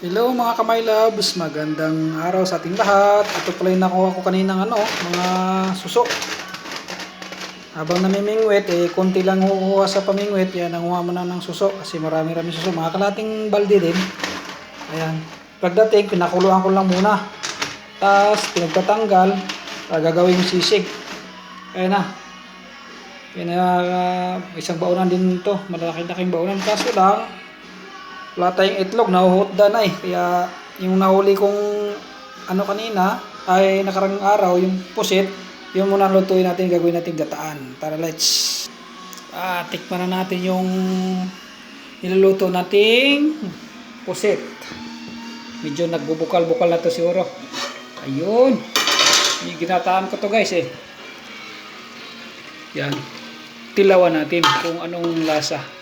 Hello mga kamay loves, magandang araw sa ating lahat. Ito pala yung nakuha ko kaninang ano, mga suso. Habang namimingwit, eh, konti lang hukuha sa pamingwit. Yan, nanguha mo na ng suso kasi marami-rami suso. Mga kalating balde din. Ayan. Pagdating, pinakuluan ko lang muna. Tapos, pinagtatanggal, para gagawin yung sisig. Ayan na. Na, uh, isang baunan din to. Malaki-laking baunan. Kaso lang, wala tayong itlog, nahuhutda na eh. Kaya yung nahuli kong ano kanina, ay nakarang araw, yung pusit, yung muna lutuin natin, gagawin natin gataan. Tara, let's. Ah, tikman na natin yung niluluto nating pusit. Medyo nagbubukal-bukal na to siguro. Ayun. Yung ginataan ko to guys eh. Yan. Tilawan natin kung anong lasa.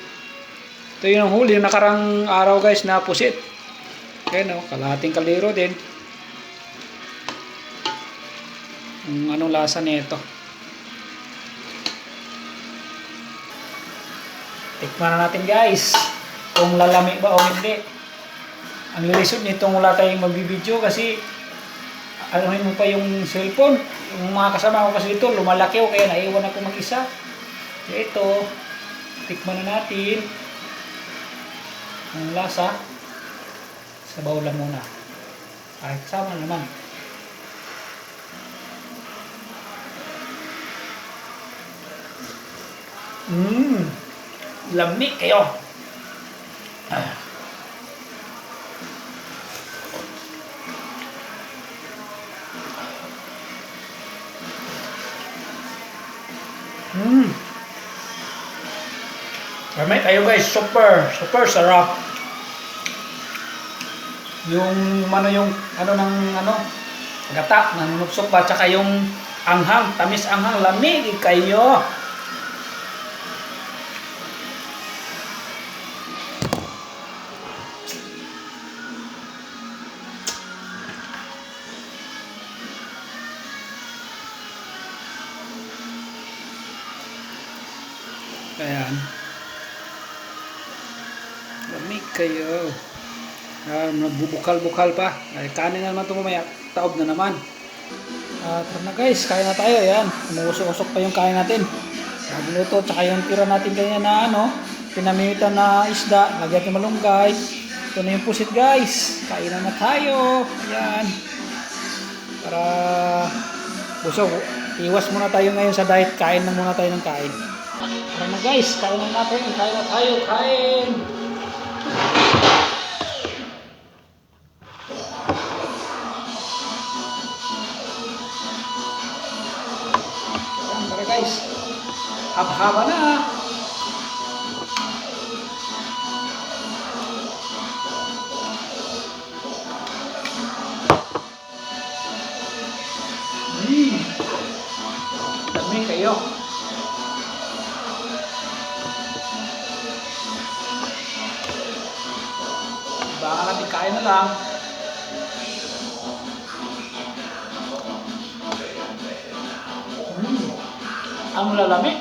Ito yung huli yung nakarang araw guys na pusit. Ayan o, kalahating kaliro din. Kung anong lasa nito. Tikman na natin guys. Kung lalami ba o hindi. Ang lilisod nito wala tayong magbibideo kasi anuhin mo pa yung cellphone. Yung mga kasama ko kasi ito, lumalaki o kaya naiwan ako mag-isa. Ito, tikman na natin ang lasa sa bawla muna ay kasama naman mmm lamig kayo ah. Mmm. Ramay kayo guys, super, super sarap. Yung ano yung ano ng ano gata ng nupsok pa tsaka yung anghang, tamis anghang, lamig kayo. Ayan. Kayo. Ah, nagbubukal-bukal pa. Ay, kanin na naman ito mamaya. Taob na naman. At uh, na guys, kain na tayo. Ayan. Umuusok-usok pa yung kain natin. Nagluto. Tsaka yung tira natin ganyan na ano. Pinamimitan na isda. Lagyan ng malunggay. Ito na yung pusit guys. Kain na na tayo. Ayan. Para busog. Iwas muna tayo ngayon sa diet. Kain na muna tayo ng kain. Tara na guys, kain na natin. Kain na tayo. Kain. Hab-haba na. Mm. Dami kayo. Baka natin kain na lang. Mm. Ang lalami.